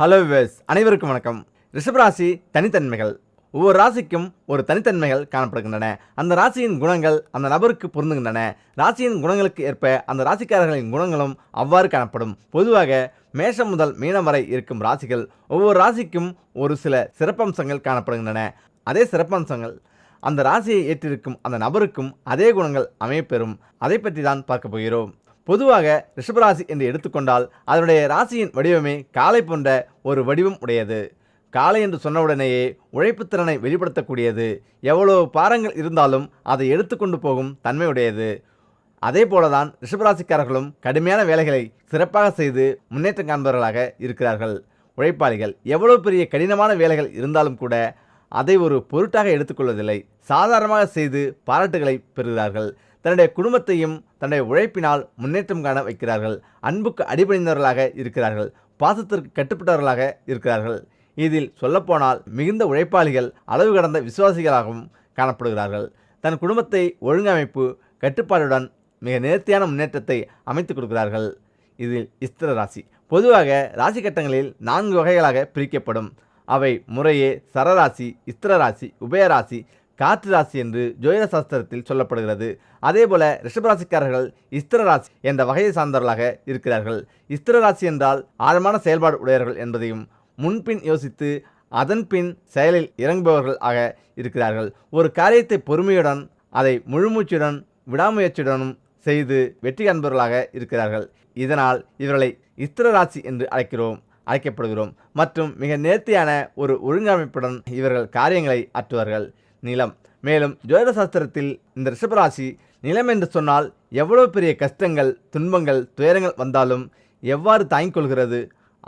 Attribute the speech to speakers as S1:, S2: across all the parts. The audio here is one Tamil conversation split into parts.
S1: ஹலோ விவர்ஸ் அனைவருக்கும் வணக்கம். ரிஷபராசி தனித்தன்மைகள். ஒவ்வொரு ராசிக்கும் ஒரு தனித்தன்மைகள் காணப்படுகின்றன. அந்த ராசியின் குணங்கள் அந்த நபருக்கு பொருந்துகின்றன. ராசியின் குணங்களுக்கு ஏற்ப அந்த ராசிக்காரர்களின் குணங்களும் அவ்வாறு காணப்படும். பொதுவாக மேஷம் முதல் மீனம் வரை இருக்கும் ராசிகள் ஒவ்வொரு ராசிக்கும் ஒரு சில சிறப்பம்சங்கள் காணப்படுகின்றன. அதே சிறப்பம்சங்கள் அந்த ராசியை ஏற்றிருக்கும் அந்த நபருக்கும் அதே குணங்கள் அமையப்பெறும். அதை பற்றி தான் பார்க்க போகிறோம். பொதுவாக ரிஷபராசி என்று எடுத்துக்கொண்டால் அதனுடைய ராசியின் வடிவமே காளை போன்ற ஒரு வடிவம் உடையது. காளை என்று சொன்னவுடனேயே உழைப்புத்திறனை வெளிப்படுத்தக்கூடியது. எவ்வளவு பாரங்கள் இருந்தாலும் அதை எடுத்துக்கொண்டு போகும் தன்மையுடையது அதே போலதான் ரிஷபராசிக்காரர்களும் கடுமையான வேலைகளை சிறப்பாக செய்து முன்னேற்றம் காண்பவர்களாக இருக்கிறார்கள். உழைப்பாளிகள் எவ்வளவு பெரிய கடினமான வேலைகள் இருந்தாலும் கூட அதை ஒரு பொருட்டாக எடுத்துக்கொள்வதில்லை சாதாரணமாக செய்து பாராட்டுகளை பெறுகிறார்கள். தன்னுடைய குடும்பத்தையும் தன்னுடைய உழைப்பினால் முன்னேற்றம் காண வைக்கிறார்கள். அன்புக்கு அடிபணிந்தவர்களாக இருக்கிறார்கள். பாசத்திற்கு கட்டுப்பட்டவர்களாக இருக்கிறார்கள். இதில் சொல்லப்போனால் மிகுந்த உழைப்பாளிகள் அளவு கடந்த விசுவாசிகளாகவும் காணப்படுகிறார்கள். தன் குடும்பத்தை ஒழுங்கமைப்பு கட்டுப்பாடுடன் மிக நேர்த்தியான முன்னேற்றத்தை அமைத்துக் கொடுக்கிறார்கள். இதில் இஸ்திர ராசி. பொதுவாக ராசி கட்டங்களில் நான்கு வகைகளாக பிரிக்கப்படும். அவை முறையே சரராசி இஸ்திர ராசி உபயராசி காற்று ராசி என்று ஜோதிட சாஸ்திரத்தில் சொல்லப்படுகிறது. அதேபோல ரிஷபராசிக்காரர்கள் இஸ்திர ராசி என்ற வகையை சார்ந்தவர்களாக இருக்கிறார்கள். இஸ்திர ராசி என்றால் ஆழமான செயல்பாடு உடையவர்கள் என்பதையும் முன்பின் யோசித்து அதன் பின் செயலில் இறங்குபவர்கள் ஆக இருக்கிறார்கள். ஒரு காரியத்தை பொறுமையுடன் அதை முழுமூச்சுடன் விடாமுயற்சியுடனும் செய்து வெற்றி காண்பவர்களாக இருக்கிறார்கள். இதனால் இவர்களை இஸ்திர ராசி என்று அழைக்கிறோம் அழைக்கப்படுகிறோம். மற்றும் மிக நேர்த்தியான ஒரு ஒழுங்கமைப்புடன் இவர்கள் காரியங்களை ஆற்றுவார்கள். நிலம். மேலும் ஜோதிட சாஸ்திரத்தில் இந்த ரிஷபராசி நிலம் என்று சொன்னால் எவ்வளவு பெரிய கஷ்டங்கள் துன்பங்கள் துயரங்கள் வந்தாலும் எவ்வாறு தாங்கிக் கொள்கிறது?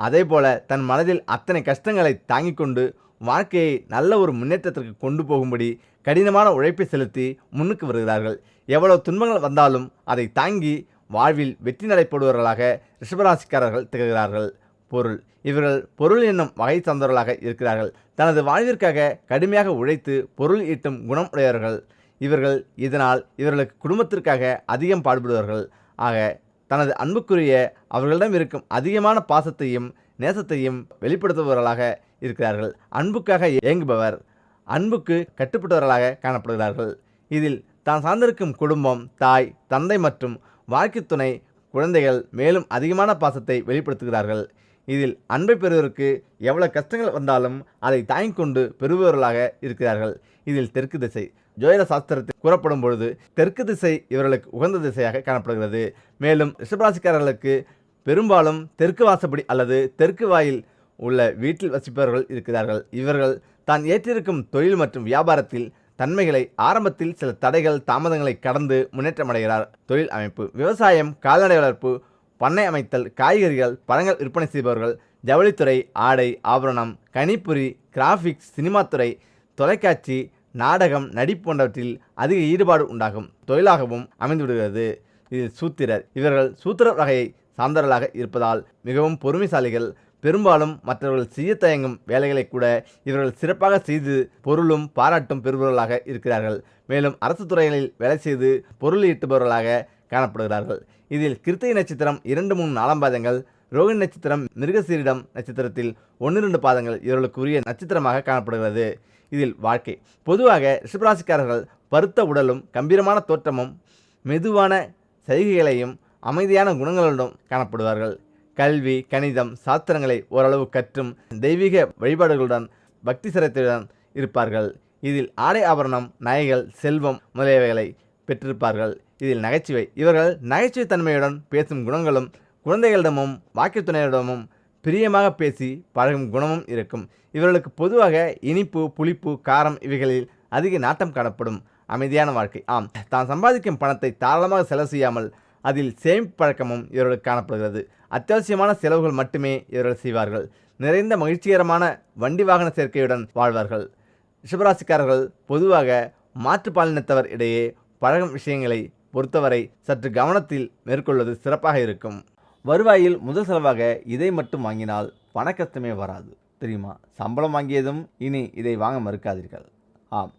S1: அதேபோல தன் மனதில் அத்தனை கஷ்டங்களை தாங்கிக் கொண்டு வாழ்க்கையை நல்ல ஒரு முன்னேற்றத்திற்கு கொண்டு போகும்படி கடினமான உழைப்பை செலுத்தி முன்னுக்கு வருகிறார்கள். எவ்வளவு துன்பங்கள் வந்தாலும் அதை தாங்கி வாழ்வில் வெற்றி நடைபெறுபவர்களாக ரிஷபராசிக்காரர்கள் திகழ்கிறார்கள். பொருள். இவர்கள் பொருள் என்னும் வகை சார்ந்தவர்களாக இருக்கிறார்கள். தனது வாழ்விற்காக கடுமையாக உழைத்து பொருள் ஈட்டும் குணம் உடையவர்கள் இவர்கள் இதனால் இவர்களுக்கு குடும்பத்திற்காக அதிகம் பாடுபடுவார்கள். ஆக தனது அன்புக்குரிய அவர்களிடம் இருக்கும் அதிகமான பாசத்தையும் நேசத்தையும் வெளிப்படுத்துபவர்களாக இருக்கிறார்கள். அன்புக்காக இயங்குபவர் அன்புக்கு கட்டுப்பட்டவர்களாக காணப்படுகிறார்கள். இதில் தான் சார்ந்திருக்கும் குடும்பம் தாய் தந்தை மற்றும் வாழ்க்கை துணை குழந்தைகள் மேலும் அதிகமான பாசத்தை வெளிப்படுத்துகிறார்கள். இதில் அன்பை பெறுவதற்கு எவ்வளவு கஷ்டங்கள் வந்தாலும் அதை தாங்கிக் கொண்டு பெறுபவர்களாக இருக்கிறார்கள். இதில் தெற்கு திசை. ஜோதிட சாஸ்திரத்தில் கூறப்படும் பொழுது தெற்கு திசை இவர்களுக்கு உகந்த திசையாக காணப்படுகிறது. மேலும் ரிஷபராசிக்காரர்களுக்கு பெரும்பாலும் தெற்கு வாசப்படி அல்லது தெற்கு வாயில் உள்ள வீட்டில் வசிப்பவர்கள் இருக்கிறார்கள். இவர்கள் தான் ஏற்றிருக்கும் தொழில் மற்றும் வியாபாரத்தில் தன்மைகளை ஆரம்பத்தில் சில தடைகள் தாமதங்களை கடந்து முன்னேற்றமடைகிறார் தொழில் அமைப்பு. விவசாயம் கால்நடை வளர்ப்பு பண்ணை அமைத்தல் காய்கறிகள் பழங்கள் விற்பனை செய்பவர்கள் ஜவுளித்துறை ஆடை ஆபரணம் கணிப்பொறி கிராஃபிக்ஸ் சினிமாத்துறை தொலைக்காட்சி நாடகம் நடிப்பு போன்றவற்றில் அதிக ஈடுபாடு உண்டாகும் தொழிலாகவும் அமைந்துவிடுகிறது. இது சூத்திரர். இவர்கள் சூத்திர வகையை சார்ந்தவர்களாக இருப்பதால் மிகவும் பொறுமைசாலிகள். பெரும்பாலும் மற்றவர்கள் செய்ய தயங்கும் வேலைகளை கூட இவர்கள் சிறப்பாக செய்து பொருளும் பாராட்டும் பெறுபவர்களாக இருக்கிறார்கள். மேலும் அரசு துறைகளில் வேலை செய்து பொருள் ஈட்டுபவர்களாக காணப்படுகிறார்கள். இதில் கிருத்திகை நட்சத்திரம் இரண்டு மூணு நாலாம் பாதங்கள் ரோகிணி நட்சத்திரம் மிருகசீரிடம் நட்சத்திரத்தில் ஒன்று ரெண்டு பாதங்கள் இவர்களுக்கு உரிய நட்சத்திரமாக காணப்படுகிறது. இதில் வாழ்க்கை. பொதுவாக ரிஷபராசிக்காரர்கள் பருத்த உடலும் கம்பீரமான தோற்றமும் மெதுவான சைகைகளையும் அமைதியான குணங்களுடன் காணப்படுவார்கள். கல்வி கணிதம் சாஸ்திரங்களை ஓரளவு கற்றும் தெய்வீக வழிபாடுகளுடன் பக்தி சிரத்தையுடன் இருப்பார்கள். இதில் ஆடை ஆபரணம் நகைகள் செல்வம் முதலியவைகளை பெற்றிருப்பார்கள். இதில் நகைச்சுவை. இவர்கள் நகைச்சுவை தன்மையுடன் பேசும் குணங்களும் குழந்தைகளிடமும் வாக்கியத்துணையிடமும் பிரியமாக பேசி பழகும் குணமும் இருக்கும். இவர்களுக்கு பொதுவாக இனிப்பு புளிப்பு காரம் இவைகளில் அதிக நாட்டம் காணப்படும் அமைதியான வாழ்க்கை. ஆம் தான் சம்பாதிக்கும் பணத்தை தாராளமாக செலவு செய்யாமல் அதில் சேமிப்பு பழக்கமும் இவர்களுக்கு காணப்படுகிறது. அத்தியாவசியமான செலவுகள் மட்டுமே இவர்கள் செய்வார்கள். நிறைந்த மகிழ்ச்சிகரமான வண்டி வாகன சேர்க்கையுடன் வாழ்வார்கள். ரிஷபராசிக்காரர்கள் பொதுவாக மாற்றுப்பாலினத்தவர் இடையே பழகும் விஷயங்களை பொறுத்தவரை சற்று கவனத்தில் மேற்கொள்வது சிறப்பாக இருக்கும். வருவாயில் முதல் செலவாக இதை மட்டும் வாங்கினால் பண கஷ்டமே வராது தெரியுமா? சம்பளம் வாங்கியதும் இனி இதை வாங்க மறுக்காதீர்கள். ஆம்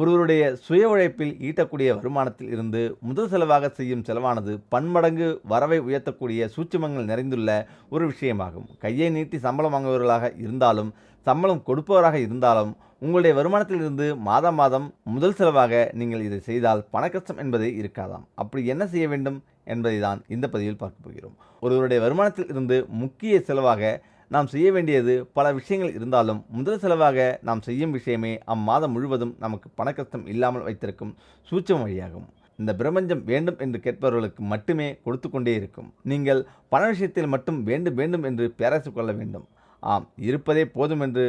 S1: ஒருவருடைய சுய உழைப்பில் ஈட்டக்கூடிய வருமானத்தில் இருந்து முதல் செலவாக செய்யும் செலவானது பன்மடங்கு வரவை உயர்த்தக்கூடிய சூட்சுமங்கள் நிறைந்துள்ள ஒரு விஷயமாகும். கையை நீட்டி சம்பளம் வாங்குபவர்களாக இருந்தாலும் சம்பளம் கொடுப்பவராக இருந்தாலும் உங்களுடைய வருமானத்திலிருந்து மாதம் மாதம் முதல் செலவாக நீங்கள் இதை செய்தால் பணக்கஷ்டம் என்பதே இருக்காதாம். அப்படி என்ன செய்ய வேண்டும் என்பதை தான் இந்த பதிவில் பார்க்க போகிறோம். ஒருவருடைய வருமானத்தில் இருந்து முக்கிய செலவாக நாம் செய்ய வேண்டியது பல விஷயங்கள் இருந்தாலும் முதல் செலவாக நாம் செய்யும் விஷயமே அம்மாதம் முழுவதும் நமக்கு பணக்கஷ்டம் இல்லாமல் வைத்திருக்கும் சூட்சம் வழியாகும். இந்த பிரபஞ்சம் வேண்டும் என்று கேட்பவர்களுக்கு மட்டுமே கொடுத்து கொண்டே இருக்கும். நீங்கள் பண விஷயத்தில் மட்டும் வேண்டும் வேண்டும் என்று பேராசை கொள்ள வேண்டும். ஆம் இருப்பதே போதும் என்று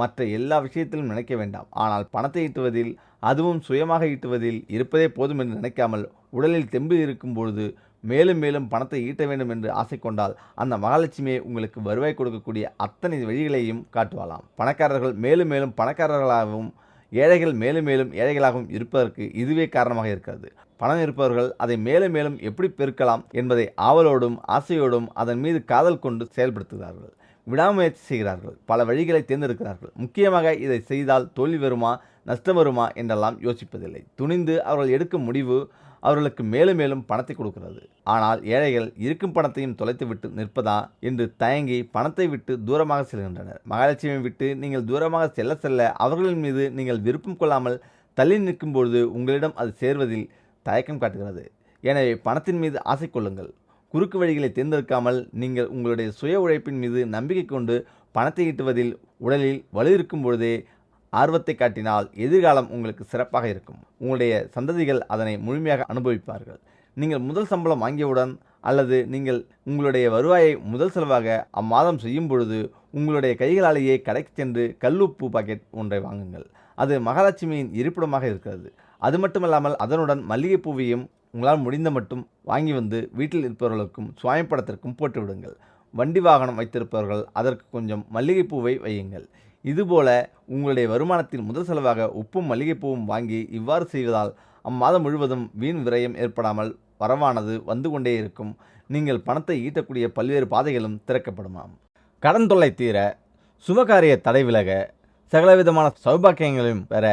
S1: மற்ற எல்லா விஷயத்திலும் நினைக்க வேண்டாம். ஆனால் பணத்தை ஈட்டுவதில் அதுவும் சுயமாக ஈட்டுவதில் இருப்பதே போதும் என்று நினைக்காமல் உடலில் தெம்பு இருக்கும் பொழுது மேலும் மேலும் பணத்தை ஈட்ட வேண்டும் என்று ஆசை கொண்டால் அந்த மகாலட்சுமியை உங்களுக்கு வருவாய் கொடுக்கக்கூடிய அத்தனை வழிகளையும் காட்டுவாளாம். பணக்காரர்கள் மேலும் மேலும் பணக்காரர்களாகவும் ஏழைகள் மேலும் மேலும் ஏழைகளாகவும் இருப்பதற்கு இதுவே காரணமாக இருக்கிறது. பணம் இருப்பவர்கள் அதை மேலும் மேலும் எப்படி பெருக்கலாம் என்பதை ஆவலோடும் ஆசையோடும் அதன் மீது காதல் கொண்டு செயல்படுத்துகிறார்கள். விடாமுயற்சி செய்கிறார்கள். பல வழிகளை தேர்ந்தெடுக்கிறார்கள். முக்கியமாக இதை செய்தால் தோல்வி வருமா நஷ்டம் வருமா என்றெல்லாம் யோசிப்பதில்லை. துணிந்து அவர்கள் எடுக்கும் முடிவு அவர்களுக்கு மேலும் மேலும் பணத்தை கொடுக்கிறது. ஆனால் ஏழைகள் இருக்கும் பணத்தையும் தொலைத்துவிட்டு நிற்பதா என்று தயங்கி பணத்தை விட்டு தூரமாக செல்கின்றனர். மகாலட்சுமியை விட்டு நீங்கள் தூரமாக செல்ல செல்ல அவர்களின் மீது நீங்கள் விருப்பம் கொள்ளாமல் தள்ளி நிற்கும் பொழுது உங்களிடம் அது சேர்வதில் தயக்கம் காட்டுகிறது. எனவே பணத்தின் மீது ஆசை கொள்ளுங்கள். குறுக்கு வழிகளை தேர்ந்தெடுக்காமல் நீங்கள் உங்களுடைய சுய உழைப்பின் மீது நம்பிக்கை கொண்டு பணத்தை ஈட்டுவதில் உடலில் வலு இருக்கும் பொழுதே ஆர்வத்தை காட்டினால் எதிர்காலம் உங்களுக்கு சிறப்பாக இருக்கும். உங்களுடைய சந்ததிகள் அதனை முழுமையாக அனுபவிப்பார்கள். நீங்கள் முதல் சம்பளம் வாங்கியவுடன் அல்லது நீங்கள் உங்களுடைய வருவாயை முதல் செலவாக அம்மாதம் செய்யும் பொழுது உங்களுடைய கைகளாலேயே கடைக்கு சென்று கல்லுப்பு பாக்கெட் ஒன்றை வாங்குங்கள். அது மகாலட்சுமியின் இருப்பிடமாக இருக்கிறது. அது மட்டுமல்லாமல் அதனுடன் மல்லிகைப்பூவையும் உங்களால் முடிந்த மட்டும் வாங்கி வந்து வீட்டில் இருப்பவர்களுக்கும் சுவாமி படத்திற்கும் வண்டி வாகனம் வைத்திருப்பவர்கள் அதற்கு கொஞ்சம் மல்லிகைப்பூவை வையுங்கள். இதுபோல உங்களுடைய வருமானத்தில் முதல் செலவாக உப்பும் மல்லிகைப்பூவும் வாங்கி இவ்வாறு செய்வதால் அம்மாதம் முழுவதும் வீண் விரயம் ஏற்படாமல் வரவானது வந்து கொண்டே இருக்கும். நீங்கள் பணத்தை ஈட்டக்கூடிய பல்வேறு பாதைகளும் திறக்கப்படுமாம். கடன் தொல்லை தீர சுபகாரிய தடை விலக சகலவிதமான சௌபாக்கியங்களையும் பெற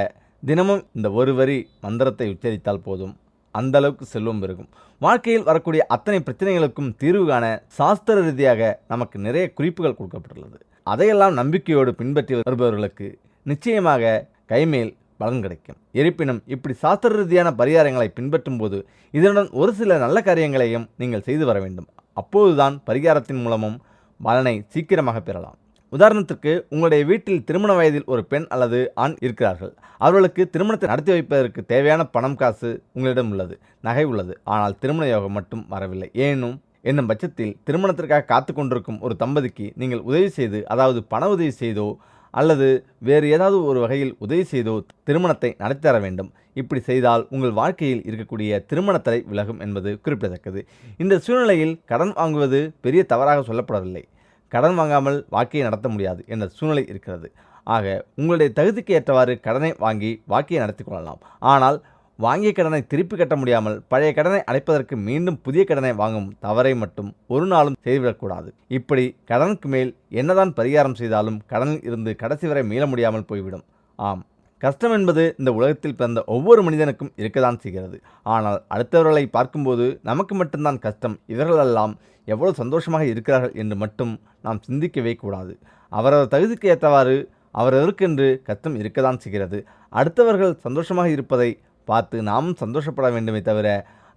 S1: தினமும் இந்த ஒரு வரி மந்திரத்தை உச்சரித்தால் போதும். அந்த அளவுக்கு செல்வம் பெருகும். வாழ்க்கையில் வரக்கூடிய அத்தனை பிரச்சனைகளுக்கும் தீர்வு காண சாஸ்திர ரீதியாக நமக்கு நிறைய குறிப்புகள் கொடுக்கப்பட்டுள்ளது. அதையெல்லாம் நம்பிக்கையோடு பின்பற்றி வருபவர்களுக்கு நிச்சயமாக கைமேல் பலன் கிடைக்கும். இருப்பினும் இப்படி சாஸ்திர ரீதியான பரிகாரங்களை பின்பற்றும் போது இதனுடன் ஒரு சில நல்ல காரியங்களையும் நீங்கள் செய்து வர வேண்டும். அப்போதுதான் பரிகாரத்தின் மூலமும் பலனை சீக்கிரமாக பெறலாம். உதாரணத்திற்கு உங்களுடைய வீட்டில் திருமண வயதில் ஒரு பெண் அல்லது ஆண் இருக்கிறார்கள். அவர்களுக்கு திருமணத்தை நடத்தி வைப்பதற்கு தேவையான பணம் காசு உங்களிடம் உள்ளது நகை உள்ளது. ஆனால் திருமண யோகம் மட்டும் வரவில்லை. ஏனும் என்னும் பட்சத்தில் திருமணத்திற்காக காத்து கொண்டிருக்கும் ஒரு தம்பதிக்கு நீங்கள் உதவி செய்து அதாவது பண உதவி செய்தோ அல்லது வேறு ஏதாவது ஒரு வகையில் உதவி செய்தோ திருமணத்தை நடத்தி தர வேண்டும். இப்படி செய்தால் உங்கள் வாழ்க்கையில் இருக்கக்கூடிய திருமணத்தடை விலகும் என்பது குறிப்பிடத்தக்கது. இந்த சூழ்நிலையில் கடன் வாங்குவது பெரிய தவறாக சொல்லப்படவில்லை. கடன் வாங்காமல் வாழ்க்கையை நடத்த முடியாது என்ற சூழ்நிலை இருக்கிறது. ஆக உங்களுடைய தகுதிக்கு ஏற்றவாறு கடனை வாங்கி வாழ்க்கையை நடத்தி கொள்ளலாம். ஆனால் வாங்கிய கடனை திருப்பி கட்ட முடியாமல் பழைய கடனை அடைப்பதற்கு மீண்டும் புதிய கடனை வாங்கும் தவறை மட்டும் ஒரு நாளும் செய்துவிடக்கூடாது. இப்படி கடனுக்கு மேல் என்னதான் பரிகாரம் செய்தாலும் கடனில் இருந்து கடைசி வரை மீள முடியாமல் போய்விடும். ஆம். கஷ்டம் என்பது இந்த உலகத்தில் பிறந்த ஒவ்வொரு மனிதனுக்கும் இருக்கத்தான் செய்கிறது. ஆனால் அடுத்தவர்களை பார்க்கும்போது நமக்கு மட்டும்தான் கஷ்டம். இவர்களெல்லாம் எவ்வளவு சந்தோஷமாக இருக்கிறார்கள் என்று மட்டும் நாம் சிந்திக்கவே கூடாது. அவரவர் தகுதிக்கு ஏற்றவாறு அவரவருக்கென்று கஷ்டம் இருக்கத்தான் செய்கிறது. அடுத்தவர்கள் சந்தோஷமாக இருப்பதை பார்த்து நாமும் சந்தோஷப்பட வேண்டுமே தவிர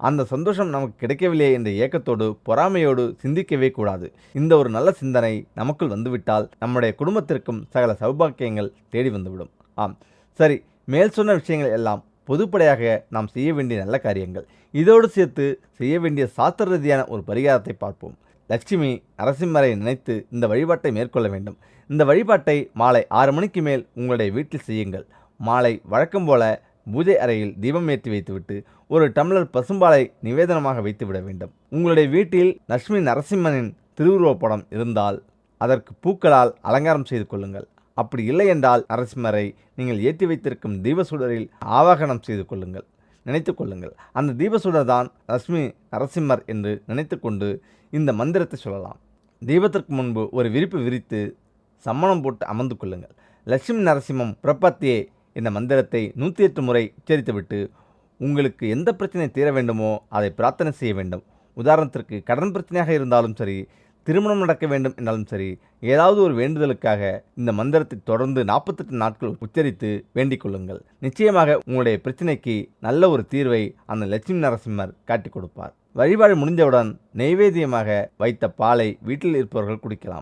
S1: அந்த சந்தோஷம் நமக்கு கிடைக்கவில்லை என்ற ஏக்கத்தோடு பொறாமையோடு சிந்திக்கவே கூடாது. இந்த ஒரு நல்ல சிந்தனை நமக்குள் வந்துவிட்டால் நம்முடைய குடும்பத்திற்கும் சகல சௌபாக்கியங்கள் தேடி வந்துவிடும். ஆம். சரி மேல் சொன்ன விஷயங்கள் எல்லாம் பொதுப்படையாக நாம் செய்ய வேண்டிய நல்ல காரியங்கள். இதோடு சேர்த்து செய்ய வேண்டிய சாஸ்திர ரீதியான ஒரு பரிகாரத்தை பார்ப்போம். லட்சுமி நரசிம்மரை நினைத்து இந்த வழிபாட்டை மேற்கொள்ள வேண்டும். இந்த வழிபாட்டை மாலை ஆறு மணிக்கு மேல் உங்களுடைய வீட்டில் செய்யுங்கள். மாலை வழக்கம் போல பூஜை அறையில் தீபம் ஏற்றி வைத்துவிட்டு ஒரு டம்ளர் பசும்பாலை நிவேதனமாக வைத்துவிட வேண்டும். உங்களுடைய வீட்டில் லட்சுமி நரசிம்மனின் திருவுருவப் படம் இருந்தால் அதற்கு பூக்களால் அலங்காரம் செய்து கொள்ளுங்கள். அப்படி இல்லை என்றால் நரசிம்மரை நீங்கள் ஏற்றி வைத்திருக்கும் தீபசுடரில் ஆவாகனம் செய்து கொள்ளுங்கள். நினைத்து கொள்ளுங்கள். அந்த தீபசுடர் தான் லட்சுமி நரசிம்மர் என்று நினைத்து கொண்டு இந்த மந்திரத்தை சொல்லலாம். தீபத்திற்கு முன்பு ஒரு விரிப்பு விரித்து சம்மணம் போட்டு அமர்ந்து கொள்ளுங்கள். லட்சுமி நரசிம்மம் பிரபத்தியே இந்த மந்திரத்தை நூற்றி எட்டு முறை உச்சரித்துவிட்டு உங்களுக்கு எந்த பிரச்சனை தீர வேண்டுமோ அதை பிரார்த்தனை செய்ய வேண்டும். உதாரணத்திற்கு கடன் பிரச்சனையாக இருந்தாலும் சரி திருமணம் நடக்க வேண்டும் என்றாலும் சரி ஏதாவது ஒரு வேண்டுதலுக்காக இந்த மந்திரத்தை தொடர்ந்து நாற்பத்தெட்டு நாட்கள் உச்சரித்து வேண்டிக் கொள்ளுங்கள். நிச்சயமாக உங்களுடைய பிரச்சனைக்கு நல்ல ஒரு தீர்வை அந்த லட்சுமி நரசிம்மர் காட்டிக் கொடுப்பார். வழிபாடு முடிந்தவுடன் நெய்வேத்தியமாக வைத்த பாலை வீட்டில் இருப்பவர்கள் குடிக்கலாம்.